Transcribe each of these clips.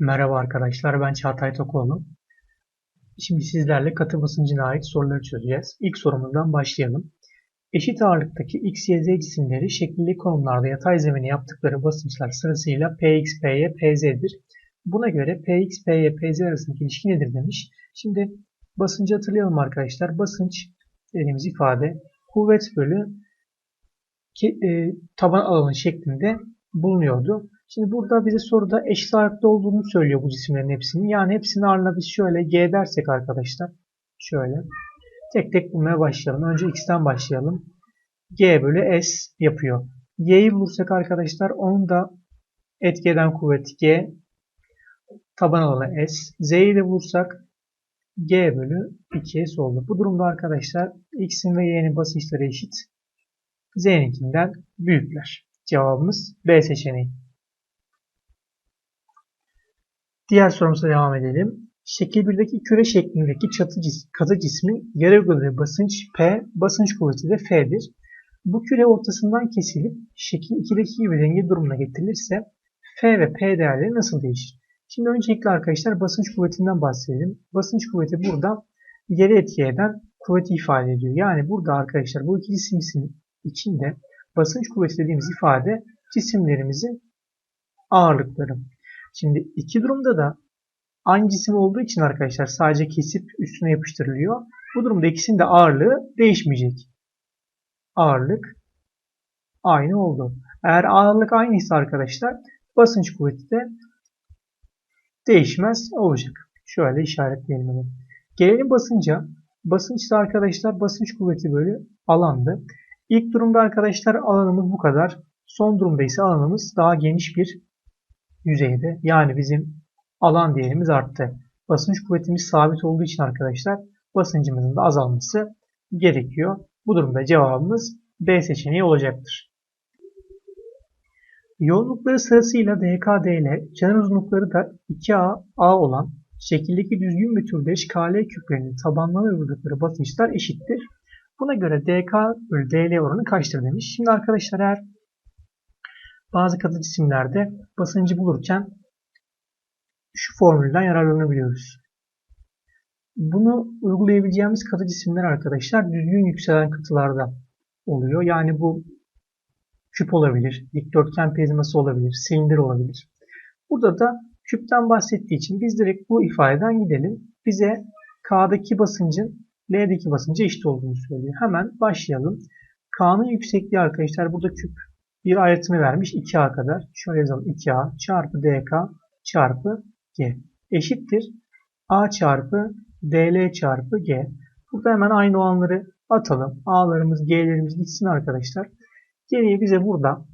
Merhaba arkadaşlar, ben Çağatay Tokoğlu. Şimdi sizlerle katı basıncına ait soruları çözeceğiz. İlk sorumuzdan başlayalım. Eşit ağırlıktaki X, Y, Z cisimleri şekilli konumlarda yatay zemine yaptıkları basınçlar sırasıyla Px, Py, Pz'dir. Buna göre Px, Py, Pz arasındaki ilişki nedir demiş. Şimdi basıncı hatırlayalım arkadaşlar. Basınç dediğimiz ifade kuvvet bölü ki, e, taban alanı şeklinde bulunuyordu. Şimdi burada bize soruda eşit ağırlıkta olduğunu söylüyor bu cisimlerin hepsinin. Yani hepsinin ağırlığına biz şöyle G dersek arkadaşlar. Şöyle. Tek tek bulmaya başlayalım. Önce X'ten başlayalım. G bölü S yapıyor. Y'yi bulursak arkadaşlar onun da etkeden kuvvet G. Taban alanı S. Z'yi de bulursak G bölü 2S oldu. Bu durumda arkadaşlar X'in ve Y'nin basınçları eşit. Z'ninkinden büyükler. Cevabımız B seçeneği. Diğer sorumuza devam edelim. Şekil 1'deki küre şeklindeki çatı cis katı cismin yarı uyguladığı basınç P, basınç kuvveti de F'dir. Bu küre ortasından kesilip şekil 2'deki gibi denge durumuna getirilirse F ve P değerleri nasıl değişir? Şimdi öncelikle arkadaşlar basınç kuvvetinden bahsedelim. Basınç kuvveti burada yere etki eden kuvveti ifade ediyor. Yani burada arkadaşlar bu iki cisimsin içinde basınç kuvveti dediğimiz ifade cisimlerimizin ağırlıkları. Şimdi iki durumda da aynı cisim olduğu için arkadaşlar sadece kesip üstüne yapıştırılıyor. Bu durumda ikisinin de ağırlığı değişmeyecek. Ağırlık aynı oldu. Eğer ağırlık aynıysa arkadaşlar basınç kuvveti de değişmez olacak. Şöyle işaretleyelim onu. Gelelim basınca. Basınç da arkadaşlar basınç kuvveti bölü alandı. İlk durumda arkadaşlar alanımız bu kadar. Son durumda ise alanımız daha geniş bir yüzeyde. Yani bizim alan değerimiz arttı. Basınç kuvvetimiz sabit olduğu için arkadaşlar basıncımızın da azalması gerekiyor. Bu durumda cevabımız B seçeneği olacaktır. Yoğunlukları sırasıyla DKDL, kenar uzunlukları da 2A, A olan şekildeki düzgün bir türdeş KL küplerinin tabanlarına uyguladıkları basınçlar eşittir. Buna göre DK bölü DL oranı kaçtır demiş. Şimdi arkadaşlar eğer bazı katı cisimlerde basıncı bulurken şu formülden yararlanabiliyoruz. Bunu uygulayabileceğimiz katı cisimler arkadaşlar düzgün yükselen katılarda oluyor. Yani bu küp olabilir, dikdörtgen prizması olabilir, silindir olabilir. Burada da küpten bahsettiği için biz direkt bu ifadeden gidelim. Bize K'daki basıncın L'deki basınca eşit olduğunu söylüyor. Hemen başlayalım. K'nın yüksekliği arkadaşlar burada küp bir ayrıtımı vermiş 2A kadar. Şöyle yazalım 2A çarpı DK çarpı G eşittir. A çarpı DL çarpı G. Burada hemen aynı olanları atalım. A'larımız G'lerimiz gitsin arkadaşlar. Geriye bize burada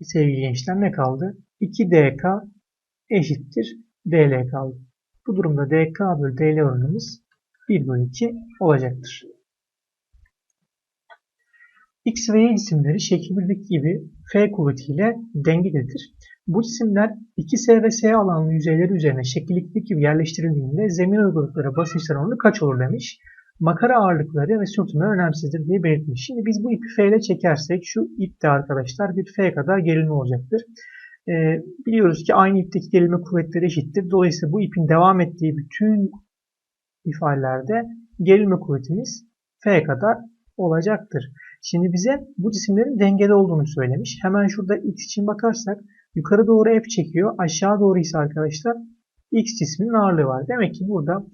sevgili gençler ne kaldı? 2DK eşittir DL kaldı. Bu durumda DK bölü DL oranımız 1 bölü 2 olacaktır. X ve Y cisimleri şekil 1'deki gibi F kuvvetiyle dengededir. Bu cisimler 2S ve S alanlı yüzeyleri üzerine şekil 2'deki gibi yerleştirildiğinde zemin uyguladıkları basınçlar oranı kaç olur demiş. Makara ağırlıkları ve sürtünme önemsizdir diye belirtmiş. Şimdi biz bu ipi F ile çekersek şu ip de arkadaşlar bir F kadar gerilme olacaktır. Ee, biliyoruz ki aynı ipteki gerilme kuvvetleri eşittir. Dolayısıyla bu ipin devam ettiği bütün ifadelerde gerilme kuvvetimiz F kadar olacaktır. Şimdi bize bu cisimlerin dengede olduğunu söylemiş. Hemen şurada x için bakarsak yukarı doğru F çekiyor. Aşağı doğru ise arkadaşlar x cisminin ağırlığı var. Demek ki burada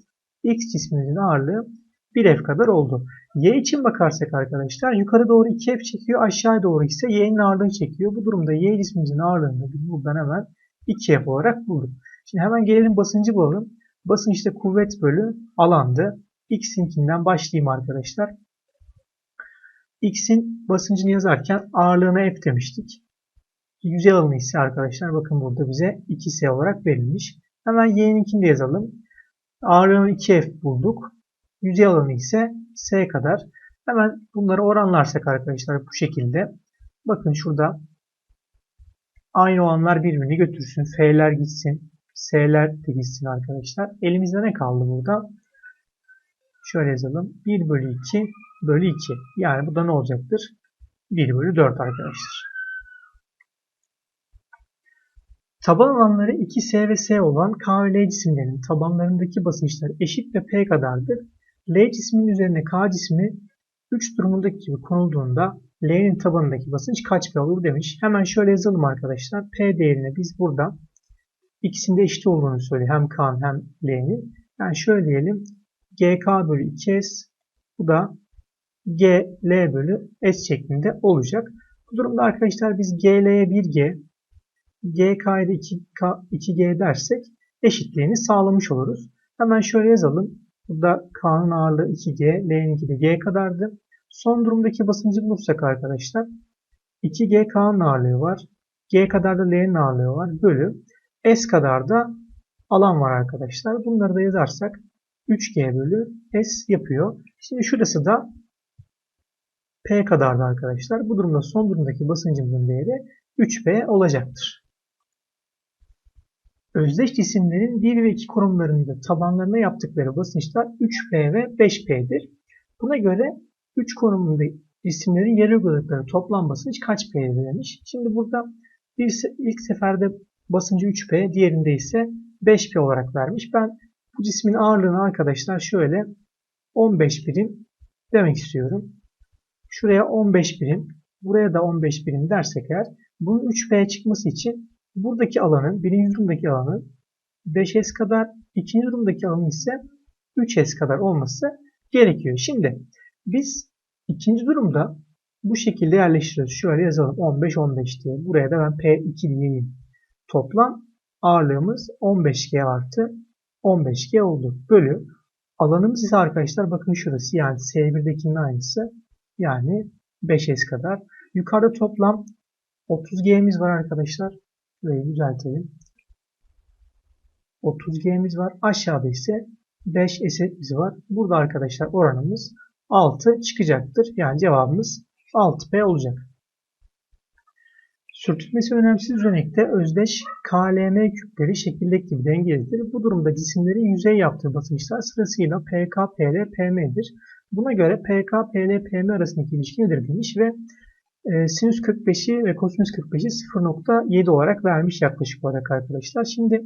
x cisminin ağırlığı 1F kadar oldu. Y için bakarsak arkadaşlar yukarı doğru 2F çekiyor. Aşağı doğru ise Y'nin ağırlığını çekiyor. Bu durumda Y cismimizin ağırlığını buradan hemen 2F olarak bulduk. Şimdi hemen gelelim basıncı bulalım. Basınç işte kuvvet bölü alandı. X'inkinden başlayayım arkadaşlar. X'in basıncını yazarken ağırlığına F demiştik. Yüzey alanı ise arkadaşlar bakın burada bize 2S olarak verilmiş. Hemen Y'ninkini de yazalım. Ağırlığını 2F bulduk. Yüzey alanı ise S kadar. Hemen bunları oranlarsak arkadaşlar bu şekilde. Bakın şurada aynı olanlar birbirini götürsün. F'ler gitsin. S'ler de gitsin arkadaşlar. Elimizde ne kaldı burada? Şöyle yazalım. 1 bölü 2 bölü 2. Yani bu da ne olacaktır? 1 bölü 4 arkadaşlar. Taban alanları 2S ve S olan K ve L cisimlerinin tabanlarındaki basınçlar eşit ve P kadardır. L cisminin üzerine K cismi 3 durumundaki gibi konulduğunda L'nin tabanındaki basınç kaç P olur demiş. Hemen şöyle yazalım arkadaşlar. P değerini biz burada ikisinde eşit olduğunu söylüyor. Hem K'nın hem L'nin. Yani şöyle diyelim. GK bölü 2S bu da GL bölü S şeklinde olacak. Bu durumda arkadaşlar biz GL'ye 1G, GK'ya da 2K, 2G dersek eşitliğini sağlamış oluruz. Hemen şöyle yazalım. Burada K'nın ağırlığı 2G, L'ninki de G kadardı. Son durumdaki basıncı bulursak arkadaşlar 2G K'nın ağırlığı var. G kadar da L'nin ağırlığı var. Bölü S kadar da alan var arkadaşlar. Bunları da yazarsak 3G bölü S yapıyor. Şimdi şurası da P kadardı arkadaşlar. Bu durumda son durumdaki basıncımızın değeri 3P olacaktır. Özdeş cisimlerin 1 ve 2 konumlarında tabanlarına yaptıkları basınçlar 3P ve 5P'dir. Buna göre 3 konumunda cisimlerin yarı uyguladıkları toplam basınç kaç P'ye demiş. Şimdi burada bir, ilk seferde basıncı 3P, diğerinde ise 5P olarak vermiş. Ben bu cismin ağırlığını arkadaşlar şöyle 15 birim demek istiyorum. Şuraya 15 birim, buraya da 15 birim dersek eğer bunun 3P çıkması için buradaki alanın, birinci durumdaki alanın 5S kadar, ikinci durumdaki alanın ise 3S kadar olması gerekiyor. Şimdi biz ikinci durumda bu şekilde yerleştiriyoruz. Şöyle yazalım 15-15 diye. Buraya da ben P2 diyeyim. Toplam ağırlığımız 15G artı 15G oldu. Bölü. Alanımız ise arkadaşlar bakın şurası yani S1'dekinin aynısı. Yani 5S kadar. Yukarıda toplam 30G'miz var arkadaşlar. Burayı düzeltelim. 30G'miz var. Aşağıda ise 5S'imiz var. Burada arkadaşlar oranımız 6 çıkacaktır. Yani cevabımız 6P olacak. Sürtünmesi önemsiz örnekte özdeş KLM küpleri şekildeki gibi dengelidir. Bu durumda cisimlerin yüzey yaptığı basınçlar sırasıyla PK, PL, PM'dir. Buna göre PK, PL, PM arasındaki ilişki nedir demiş ve e, sinüs 45'i ve kosinüs 45'i 0.7 olarak vermiş yaklaşık olarak arkadaşlar. Şimdi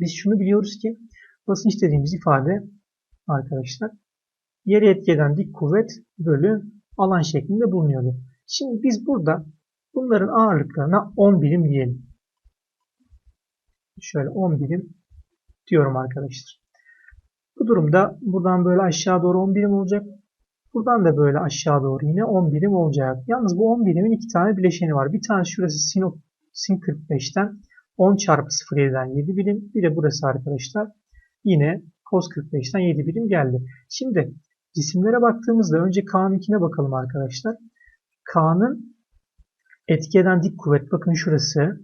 biz şunu biliyoruz ki basınç dediğimiz ifade arkadaşlar yere etki eden dik kuvvet bölü alan şeklinde bulunuyordu. Şimdi biz burada bunların ağırlıklarına 10 birim diyelim. Şöyle 10 birim diyorum arkadaşlar. Bu durumda buradan böyle aşağı doğru 10 birim olacak. Buradan da böyle aşağı doğru yine 10 birim olacak. Yalnız bu 10 birimin iki tane bileşeni var. Bir tanesi şurası sin, sin 45'ten 10 çarpı 0,7'den 7 birim. Bir de burası arkadaşlar yine cos 45'ten 7 birim geldi. Şimdi cisimlere baktığımızda önce K'nınkine bakalım arkadaşlar. K'nın etki eden dik kuvvet bakın şurası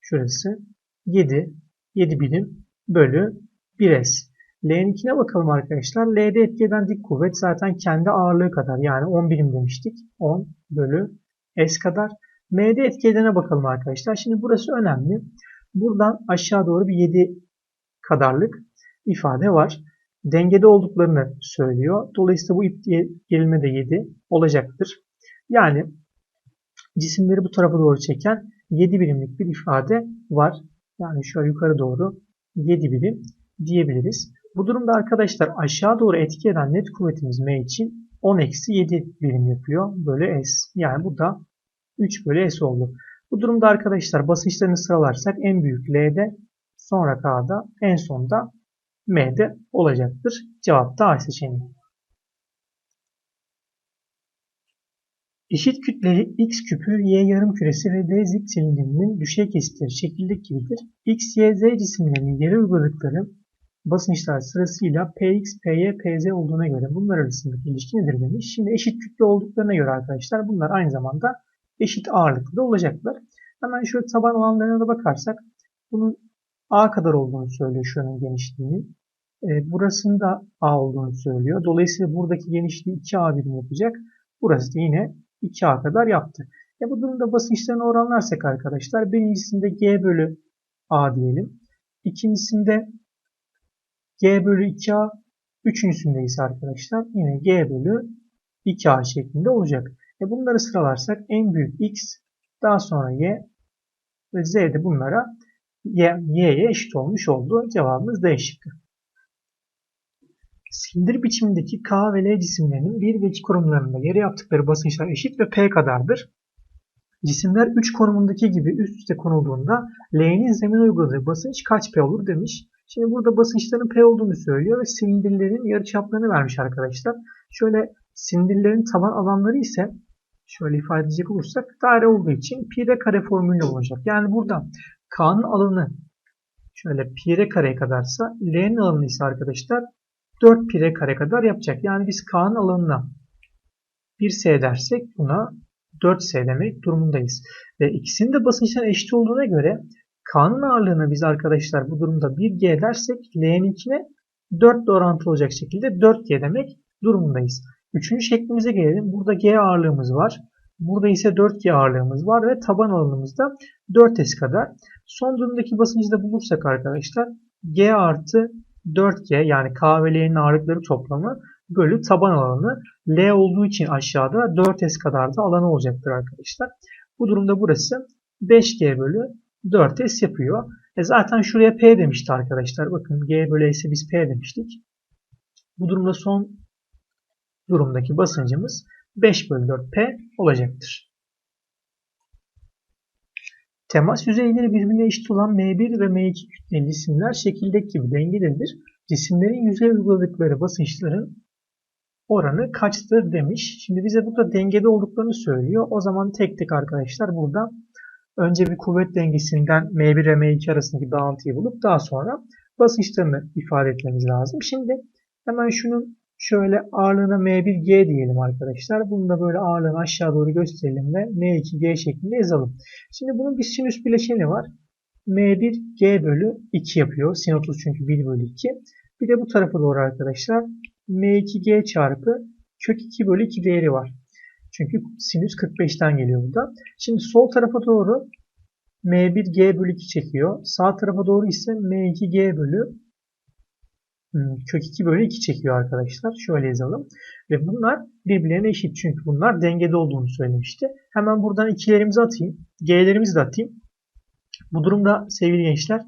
şurası 7 7 birim bölü 1S. L'ninkine bakalım arkadaşlar. L'de etki eden dik kuvvet zaten kendi ağırlığı kadar. Yani 10 birim demiştik. 10 bölü S kadar. M'de etki edene bakalım arkadaşlar. Şimdi burası önemli. Buradan aşağı doğru bir 7 kadarlık ifade var. Dengede olduklarını söylüyor. Dolayısıyla bu ip gerilme de 7 olacaktır. Yani cisimleri bu tarafa doğru çeken 7 birimlik bir ifade var. Yani şöyle yukarı doğru 7 birim diyebiliriz. Bu durumda arkadaşlar aşağı doğru etki eden net kuvvetimiz M için 10-7 birim yapıyor. Bölü S. Yani bu da 3 bölü S oldu. Bu durumda arkadaşlar basınçlarını sıralarsak en büyük L'de sonra K'da en sonda M'de olacaktır. Cevap da A seçeneği. Eşit kütleli X küpü Y yarım küresi ve D zik silindirinin düşey kesitleri şekildeki gibidir. X, Y, Z cisimlerinin yere uyguladıkları basınçlar sırasıyla Px, Py, Pz olduğuna göre bunlar arasındaki ilişki nedir demiş. Şimdi eşit kütle olduklarına göre arkadaşlar bunlar aynı zamanda eşit ağırlıklı da olacaklar. Hemen şöyle taban alanlarına da bakarsak bunun A kadar olduğunu söylüyor şuranın genişliğinin. E, burasında A olduğunu söylüyor. Dolayısıyla buradaki genişliği 2A birim yapacak. Burası da yine 2A kadar yaptı. E bu durumda basınçlarını oranlarsak arkadaşlar birincisinde G bölü A diyelim. İkincisinde G bölü 2A. Üçüncüsünde ise arkadaşlar yine G bölü 2A şeklinde olacak. E bunları sıralarsak en büyük X, daha sonra Y, ve Z de bunlara Y'ye eşit olmuş oldu. Cevabımız D şıkkı. Silindir biçimindeki K ve L cisimlerinin 1 ve 2 konumlarında yere yaptıkları basınçlar eşit ve P kadardır. Cisimler 3 konumundaki gibi üst üste konulduğunda L'nin zemine uyguladığı basınç kaç P olur demiş. Şimdi burada basınçların P olduğunu söylüyor ve silindirlerin yarıçaplarını vermiş arkadaşlar. Şöyle silindirlerin taban alanları ise şöyle ifade edecek olursak daire olduğu için pi r kare formülü olacak. Yani burada K'nın alanı şöyle pi r kareye kadarsa L'nin alanı ise arkadaşlar 4 pi r kare kadar yapacak. Yani biz K'nın alanına 1S dersek buna 4S demek durumundayız. Ve ikisinin de basınçların eşit olduğuna göre K'nın ağırlığına biz arkadaşlar bu durumda 1G dersek L'ninkine 4 ile orantılı olacak şekilde 4G demek durumundayız. Üçüncü şeklimize gelelim. Burada G ağırlığımız var. Burada ise 4G ağırlığımız var ve taban alanımız da 4S kadar. Son durumdaki basıncı da bulursak arkadaşlar G artı 4G yani K ve L'nin ağırlıkları toplamı bölü taban alanı L olduğu için aşağıda 4S kadar da alanı olacaktır arkadaşlar. Bu durumda burası 5G bölü 4S yapıyor. E zaten şuraya P demişti arkadaşlar. Bakın G bölü S'e biz P demiştik. Bu durumda son durumdaki basıncımız 5 bölü 4 P olacaktır. Temas yüzeyleri birbirine eşit olan M1 ve M2 kütleli cisimler şekildeki gibi dengededir. Cisimlerin yüzeye uyguladıkları basınçların oranı kaçtır demiş. Şimdi bize burada dengede olduklarını söylüyor. O zaman tek tek arkadaşlar burada önce bir kuvvet dengesinden M1 ve M2 arasındaki bağıntıyı bulup daha sonra basınçlarını ifade etmemiz lazım. Şimdi hemen şunun şöyle ağırlığına M1G diyelim arkadaşlar. Bunu da böyle ağırlığını aşağı doğru gösterelim ve M2G şeklinde yazalım. Şimdi bunun bir sinüs bileşeni var. M1G bölü 2 yapıyor. Sin 30 çünkü 1 bölü 2. Bir de bu tarafa doğru arkadaşlar M2G çarpı kök 2 bölü 2 değeri var. Çünkü sinüs 45'ten geliyor burada. Şimdi sol tarafa doğru M1G bölü 2 çekiyor. Sağ tarafa doğru ise M2G bölü hmm, kök 2 bölü 2 çekiyor arkadaşlar. Şöyle yazalım. Ve bunlar birbirlerine eşit. Çünkü bunlar dengede olduğunu söylemişti. Hemen buradan ikilerimizi atayım. G'lerimizi de atayım. Bu durumda sevgili gençler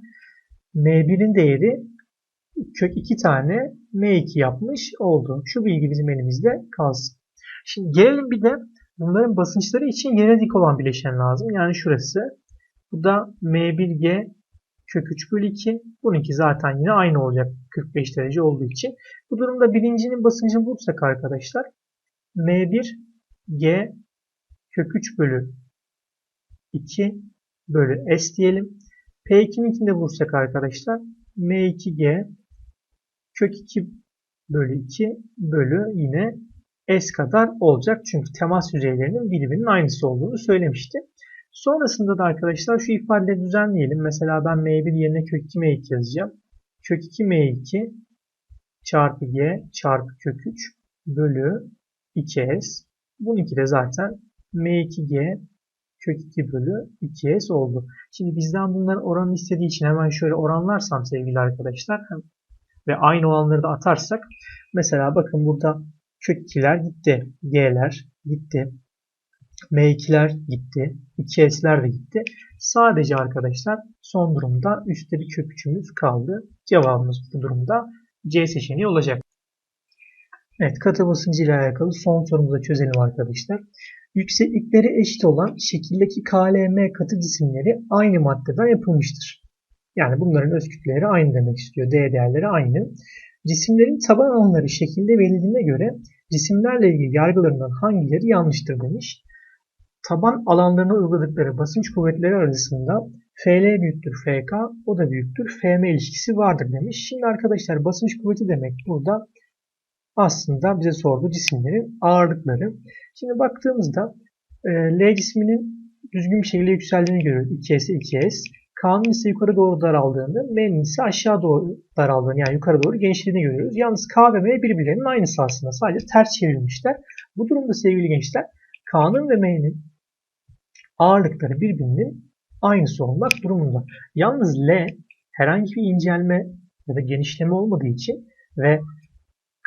M1'in değeri kök 2 tane M2 yapmış oldu. Şu bilgi bizim elimizde kalsın. Şimdi gelelim bir de bunların basınçları için yere dik olan bileşen lazım. Yani şurası. Bu da M1G kök 3 bölü 2. Bununki zaten yine aynı olacak 45 derece olduğu için. Bu durumda birincinin basıncını bulursak arkadaşlar M1G kök 3 bölü 2 bölü S diyelim. P2'ninkini de bulursak arkadaşlar M2G kök 2 bölü 2 bölü yine S kadar olacak. Çünkü temas yüzeylerinin birbirinin aynısı olduğunu söylemişti. Sonrasında da arkadaşlar şu ifadeleri düzenleyelim. Mesela ben M1 yerine kök 2 M2 yazacağım. Kök 2 M2 çarpı G çarpı kök 3 bölü 2S. Bununki de zaten M2G kök 2 bölü 2S oldu. Şimdi bizden bunların oranını istediği için hemen şöyle oranlarsam sevgili arkadaşlar ve aynı olanları da atarsak mesela bakın burada kök 2'ler gitti. G'ler gitti. M2'ler gitti. 2S'ler de gitti. Sadece arkadaşlar son durumda üstte bir kök 3'ümüz kaldı. Cevabımız bu durumda C seçeneği olacak. Evet katı basıncı ile alakalı son sorumuzu çözelim arkadaşlar. Yükseklikleri eşit olan şekildeki KLM katı cisimleri aynı maddeden yapılmıştır. Yani bunların öz kütleleri aynı demek istiyor. D değerleri aynı. Cisimlerin taban alanları şekilde verildiğine göre cisimlerle ilgili yargılarından hangileri yanlıştır demiş. Taban alanlarına uyguladıkları basınç kuvvetleri arasında FL büyüktür FK, o da büyüktür FM ilişkisi vardır demiş. Şimdi arkadaşlar basınç kuvveti demek burada aslında bize sorduğu cisimlerin ağırlıkları. Şimdi baktığımızda e, L cisminin düzgün bir şekilde yükseldiğini görüyoruz. 2S, 2S. K'nın ise yukarı doğru daraldığını, M'nin ise aşağı doğru daraldığını yani yukarı doğru genişlediğini görüyoruz. Yalnız K ve M birbirlerinin aynısı aslında. Sadece ters çevrilmişler. Bu durumda sevgili gençler K'nın ve M'nin ağırlıkları birbirinin aynısı olmak durumunda. Yalnız L herhangi bir incelme ya da genişleme olmadığı için ve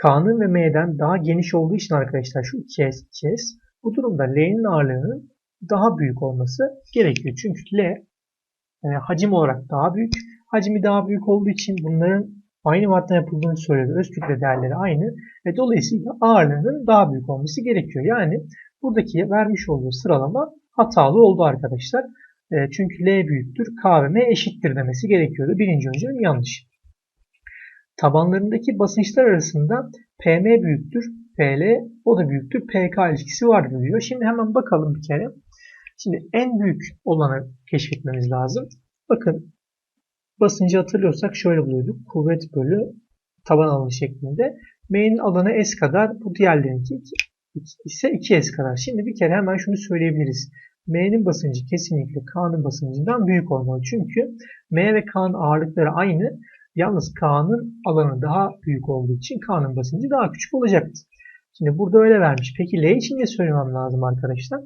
K'nın ve M'den daha geniş olduğu için arkadaşlar şu 2S, 2S bu durumda L'nin ağırlığının daha büyük olması gerekiyor. Çünkü L e, hacim olarak daha büyük. Hacmi daha büyük olduğu için bunların aynı madde yapıldığını söylüyor. Öz kütle değerleri aynı ve dolayısıyla ağırlığının daha büyük olması gerekiyor. Yani buradaki vermiş olduğu sıralama hatalı oldu arkadaşlar. E, çünkü L büyüktür, K ve M eşittir demesi gerekiyordu. Birinci öncülüm yanlış. Tabanlarındaki basınçlar arasında PM büyüktür, PL o da büyüktür, PK ilişkisi vardır diyor. Şimdi hemen bakalım bir kere. Şimdi en büyük olanı keşfetmemiz lazım. Bakın basıncı hatırlıyorsak şöyle buluyorduk. Kuvvet bölü taban alanı şeklinde. M'nin alanı S kadar, bu diğerlerinki ise 2S kadar. Şimdi bir kere hemen şunu söyleyebiliriz. M'nin basıncı kesinlikle K'nın basıncından büyük olmalı. Çünkü M ve K'nın ağırlıkları aynı. Yalnız K'nın alanı daha büyük olduğu için K'nın basıncı daha küçük olacaktı. Şimdi burada öyle vermiş. Peki L için ne söylemem lazım arkadaşlar?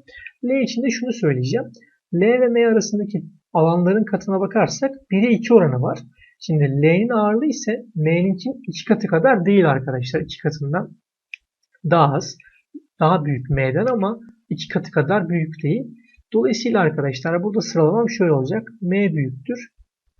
L için de şunu söyleyeceğim. L ve M arasındaki alanların katına bakarsak 1'e 2 oranı var. Şimdi L'nin ağırlığı ise M'ninkin 2 katı kadar değil arkadaşlar. 2 katından daha az. Daha büyük M'den ama 2 katı kadar büyük değil. Dolayısıyla arkadaşlar burada sıralamam şöyle olacak. M büyüktür.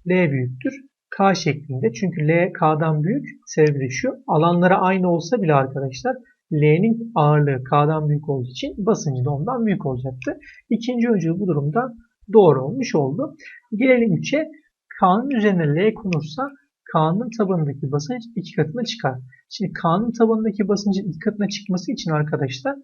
L büyüktür. K şeklinde. Çünkü L K'dan büyük. Sebebi de şu. Alanları aynı olsa bile arkadaşlar L'nin ağırlığı K'dan büyük olduğu için basıncı da ondan büyük olacaktı. İkinci öncül bu durumda doğru olmuş oldu. Gelelim 3'e. K'nın üzerine L konursa K'nın tabanındaki basınç iki katına çıkar. Şimdi K'nın tabanındaki basıncın iki katına çıkması için arkadaşlar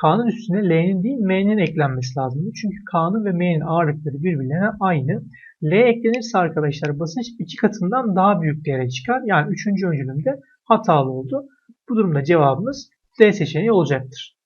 K'nın üstüne L'nin değil M'nin eklenmesi lazım. Çünkü K'nın ve M'nin ağırlıkları birbirlerine aynı. L eklenirse arkadaşlar basınç iki katından daha büyük değere çıkar. Yani üçüncü öncülümde hatalı oldu. Bu durumda cevabımız D seçeneği olacaktır.